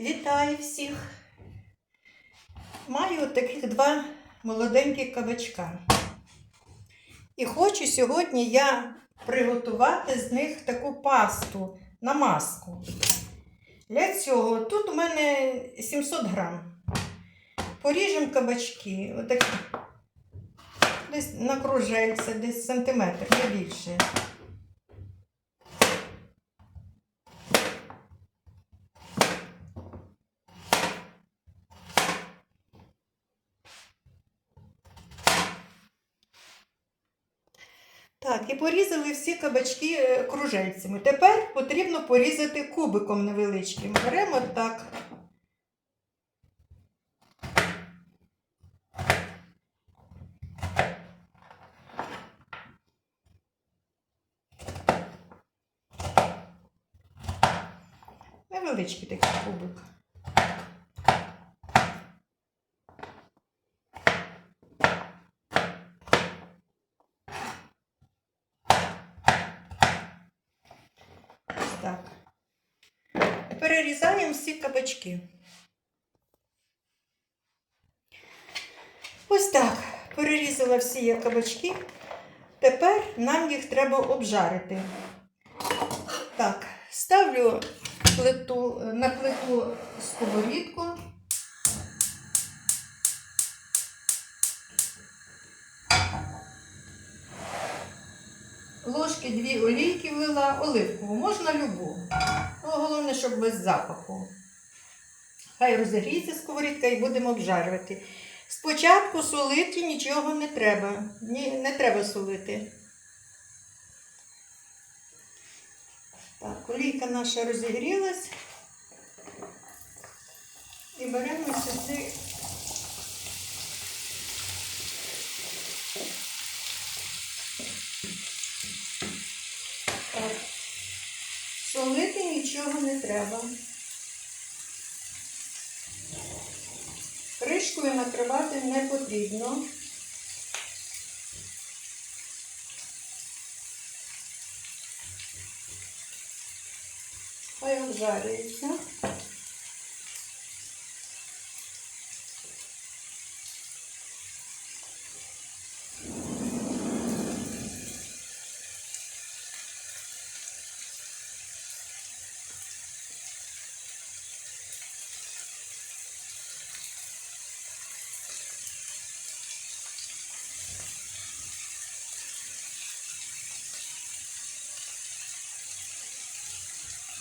Вітаю всіх! Маю таких два молоденькі кабачка. І хочу сьогодні я приготувати з них таку пасту на маску. Для цього тут у мене 700 грам. Поріжемо кабачки, отакі. Десь на кружельце, десь сантиметр, не більше. Порізали всі кабачки е, кружельцями. Тепер потрібно порізати кубиком невеличким. Беремо так. Невеличкий такий кубик. Так. Перерізаємо всі кабачки. Ось так. Перерізала всі я кабачки. Тепер нам їх треба обжарити. Так, ставлю плиту, на плиту сковорідку. Ложки дві олійки влила, оливкову, можна любу. Ну, головне, щоб без запаху. Хай розігріється сковорідка і будемо обжарювати. Спочатку солити нічого не треба. Ні, не треба солити. Так, олійка наша розігрілась. І беремо сюди Так. Солити нічого не треба. Кришкою накривати не потрібно. Хай обжарюється.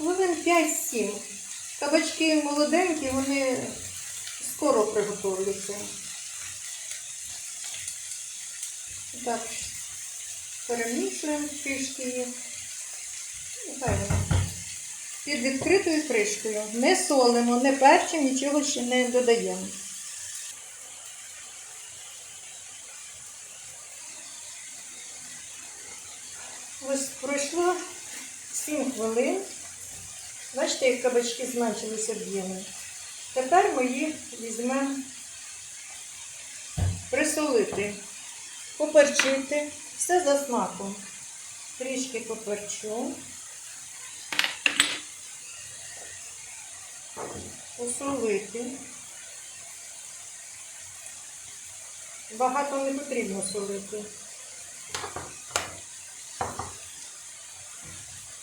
Хвилин 5-7. Кабачки молоденькі, вони скоро приготовляться. Так, перемішуємо трішки їх. Під відкритою кришкою. Не солимо, не перчимо, нічого ще не додаємо. Ось пройшло 7 хвилин. Бачите, як кабачки зменшилися об'єми. Тепер ми їх візьмемо присолити, поперчити, все за смаком. Трішки поперчу, посолити. Багато не потрібно солити.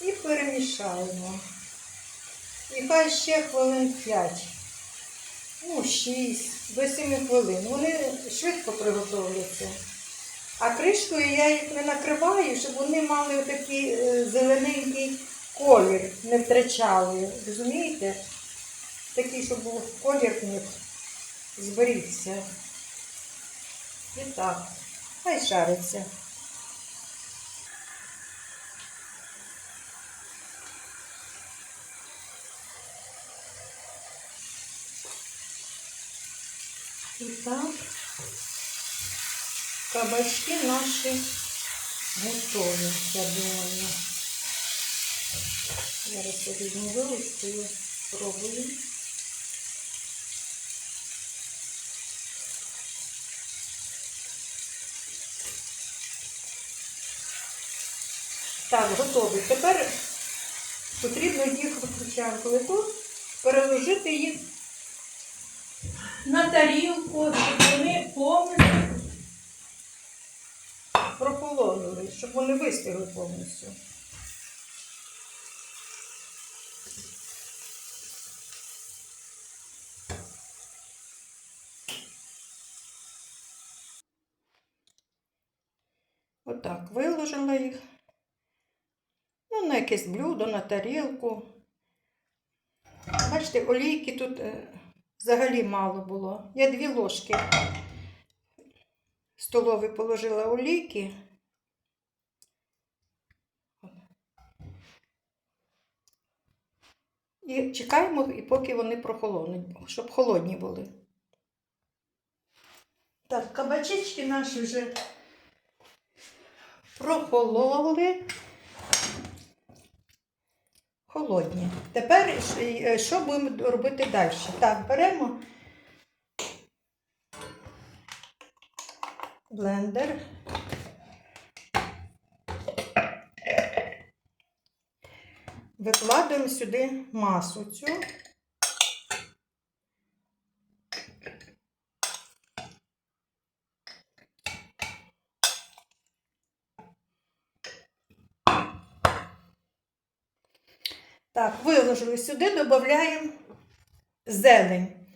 І перемішаємо. І хай ще хвилин 5, ну 6, до 7 хвилин. Вони швидко приготовляться. А кришкою я їх не накриваю, щоб вони мали такий зелененький колір, не втрачали. Розумієте? Такий, щоб був колір в них зберігся. І так, хай шариться. І так, кабачки наші готові, я думаю. Зараз я візьму вилочку і спробую. Так, готові. Тепер потрібно їх виключаємо плиту, переложити їх на тарілку, щоб вони повністю прохолонули, щоб вони вистигли повністю. Отак виложила їх. Ну, на якесь блюдо, на тарілку. Бачите, олійки тут е, взагалі мало було. Я дві ложки столові положила олійки. І чекаємо, і поки вони прохолонуть, щоб холодні були. Так, кабачечки наші вже прохололи. Холодні. Тепер е, що будемо робити далі? Так, беремо блендер. Викладаємо сюди масу цю. Так, виложили сюди, додаємо зелень.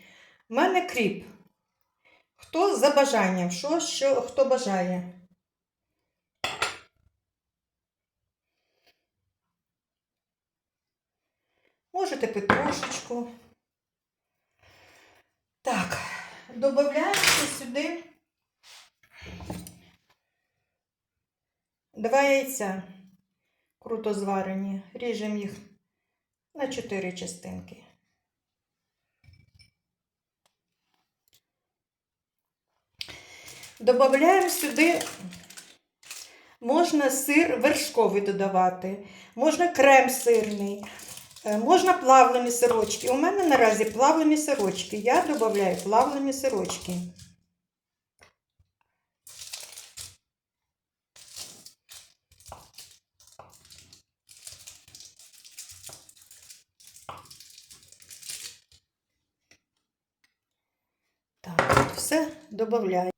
У мене кріп. Хто за бажанням? Що, що, хто бажає? Можете петрушечку. Так, додаємо сюди два яйця круто зварені. Ріжемо їх на чотири частинки. Добавляємо сюди, можна сир вершковий додавати, можна крем сирний, е, можна плавлені сирочки. У мене наразі плавлені сирочки. Я додаю плавлені сирочки. Так, все додаю.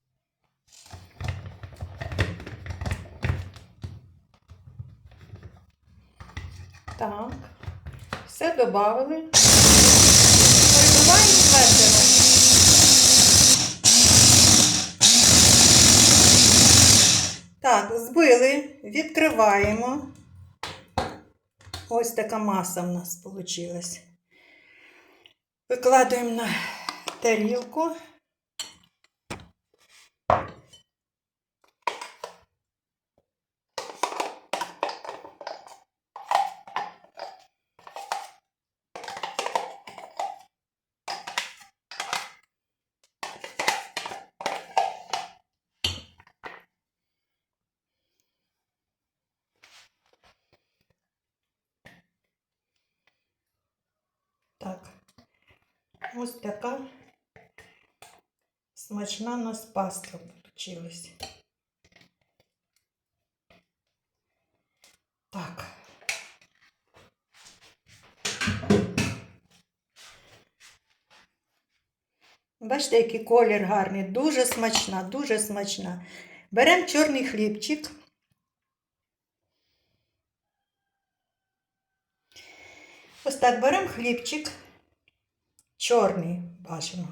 Так, все додали. Перебиваємо зверху. Так, збили, відкриваємо. Ось така маса в нас вийшла. Викладаємо на тарілку. Так, ось така смачна у нас паста получилась. Так. Бачите, який колір гарний, дуже смачна, дуже смачна. Беремо чорний хлібчик. Ось так беремо хлібчик, чорний бажано.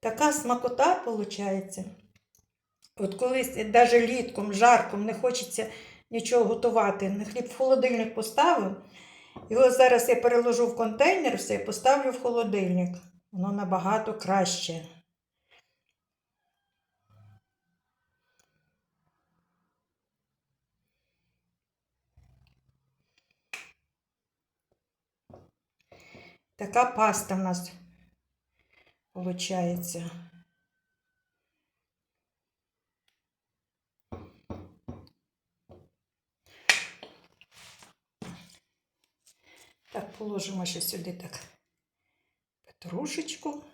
Така смакота виходить. От колись навіть літком, жарком не хочеться нічого готувати. На хліб в холодильник поставив. Його зараз я переложу в контейнер, все, і поставлю в холодильник. Воно набагато краще. Така паста в нас виходить. Так, положимо ще сюди так петрушечку.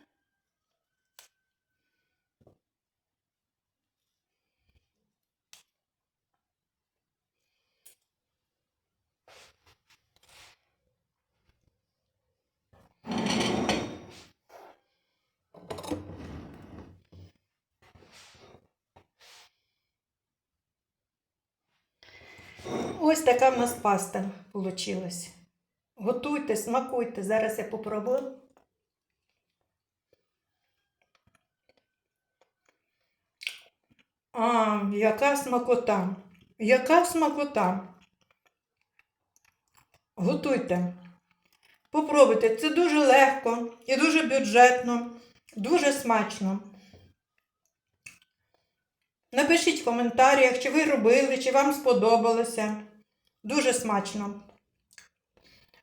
Ось така в нас паста вийшла. Готуйте, смакуйте. Зараз я попробую. А, яка смакота. Яка смакота. Готуйте. Попробуйте. Це дуже легко і дуже бюджетно, дуже смачно. Напишіть в коментарях, чи ви робили, чи вам сподобалося. Дуже смачно.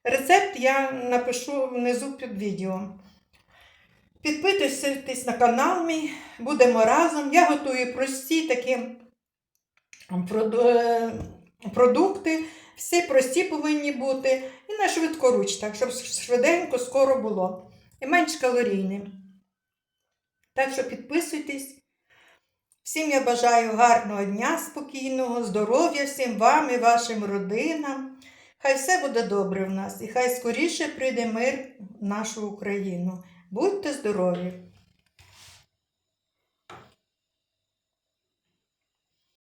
Рецепт я напишу внизу під відео. Підписуйтесь на канал мій, будемо разом. Я готую прості такі е, продукти. Всі прості повинні бути. І на швидкоруч, так, щоб швиденько, скоро було. І менш калорійні. Так що підписуйтесь. Всім я бажаю гарного дня, спокійного, здоров'я всім вам і вашим родинам. Хай все буде добре в нас і хай скоріше прийде мир в нашу Україну. Будьте здорові!